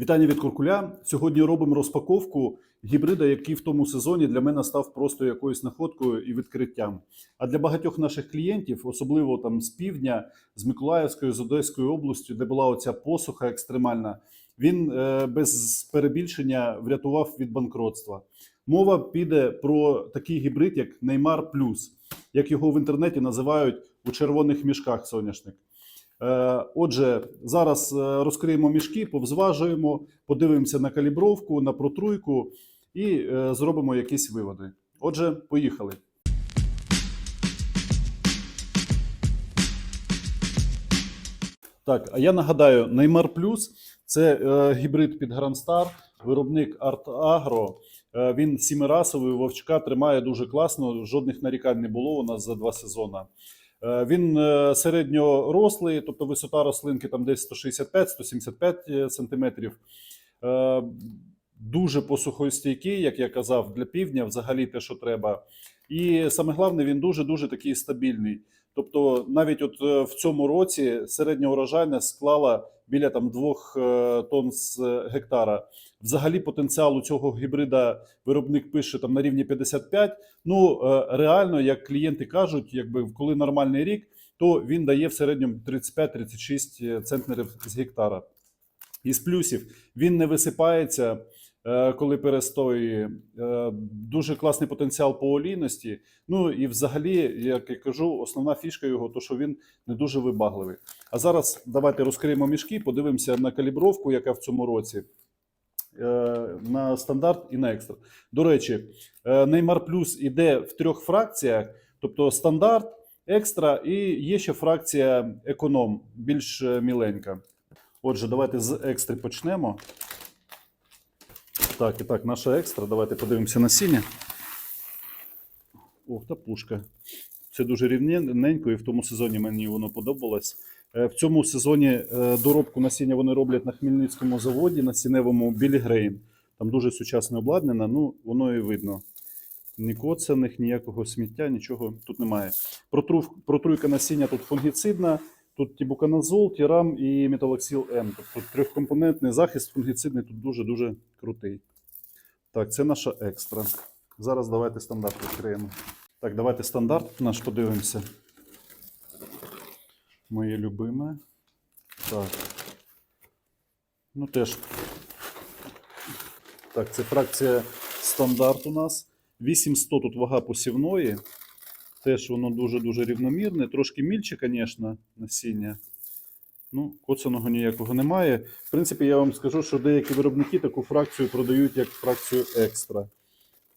Вітання від Куркуля. Сьогодні робимо розпаковку гібрида, який в тому сезоні для мене став просто якоюсь находкою і відкриттям. А для багатьох наших клієнтів, особливо там з півдня, з Миколаївської, з Одеської області, де була оця посуха екстремальна, він е, без перебільшення врятував від банкротства. Мова піде про такий гібрид, як Неймар Плюс, як його в інтернеті називають у червоних мішках соняшник. Е, Отже, зараз е, розкриємо мішки, повзважуємо, подивимося на калібровку, на протруйку і е, зробимо якісь виводи. Отже, поїхали. Так, а я нагадаю, Neymar Plus – це гібрид під Star, виробник Art Agro. Е, він сімирасовий, вовчка тримає дуже класно. Жодних нарікань не було у нас за два сезони. Е, Він е, середньорослий, тобто висота рослинки там десь 165-175 сантиметрів. Е, Дуже посухостійкий, як я казав, для півдня взагалі те, що треба. І саме головне, він дуже дуже такий стабільний. Тобто, навіть от е, в цьому році середня урожайність склала біля там 2 тонн з е, гектара. Взагалі, потенціал у цього гібрида виробник пише там на рівні 55. Ну е, реально, як клієнти кажуть, якби коли нормальний рік, то він дає в середньому 35-36 центнерів з гектара. Із плюсів він не висипається, е, коли перестоює. Е, Дуже класний потенціал по олійності. Ну і взагалі, як я кажу, основна фішка його, то що він не дуже вибагливий. А зараз давайте розкриємо мішки, подивимося на калібровку, яка в цьому році. е, На стандарт і на екстра. До речі, е, Neymar Plus іде в трьох фракціях: тобто стандарт, екстра і є ще фракція економ, більш е, міленька. Отже, давайте з екстри почнемо. Так, і так, наша екстра. Давайте подивимося насіння. Ох, та пушка. Це дуже рівненько, і в тому сезоні мені воно подобалось. Е, В цьому сезоні е, доробку насіння вони роблять на Хмельницькому заводі, на сіневому Білі Грейн. Там дуже сучасне обладнання, ну воно і видно. Ні коцаних, ніякого сміття, нічого тут немає. Протруйка насіння тут фунгіцидна, тут тібуканазол, тірам і металоксил М. Тобто трьохкомпонентний захист фунгіцидний тут дуже-дуже крутий. Так, це наша екстра. Зараз давайте стандарт відкриємо. Так, давайте стандарт наш подивимося. Моє любиме. Так. Ну теж. Так, це фракція стандарт у нас. 8100 тут вага посівної. Теж воно дуже-дуже рівномірне. Трошки мільче, звісно, насіння. Ну, коцаного ніякого немає. В принципі, я вам скажу, що деякі виробники таку фракцію продають як фракцію екстра.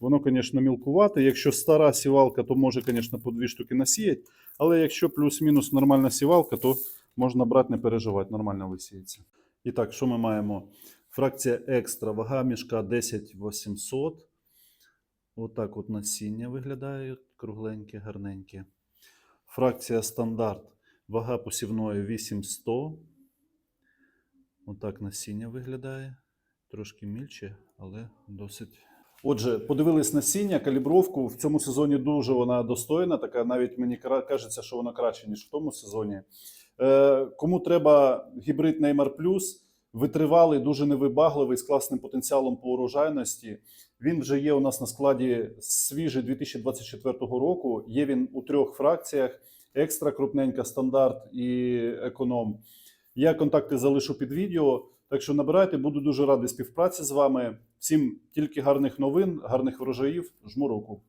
Воно, звісно, мілкувате. Якщо стара сівалка, то може, звісно, по дві штуки насіяти. Але якщо плюс-мінус нормальна сівалка, то можна брати, не переживати, нормально висіється. І так, що ми маємо? Фракція екстра, вага мішка 10800. Отак от насіння виглядає, кругленьке, гарненьке. Фракція стандарт, вага посівної 8100. Отак насіння виглядає. Трошки мільче, але досить. Отже, подивились насіння, калібровку. В цьому сезоні дуже вона достойна. Така навіть мені кажеться, що вона краще, ніж в тому сезоні. Е, кому треба гібрид Neymar Plus, витривалий, дуже невибагливий, з класним потенціалом по урожайності. Він вже є у нас на складі свіжий 2024 року. Є він у трьох фракціях: екстра, крупненька, стандарт і економ. Я контакти залишу під відео. Так що набирайте, буду дуже радий співпраці з вами. Всім тільки гарних новин, гарних врожаїв. Жму руку.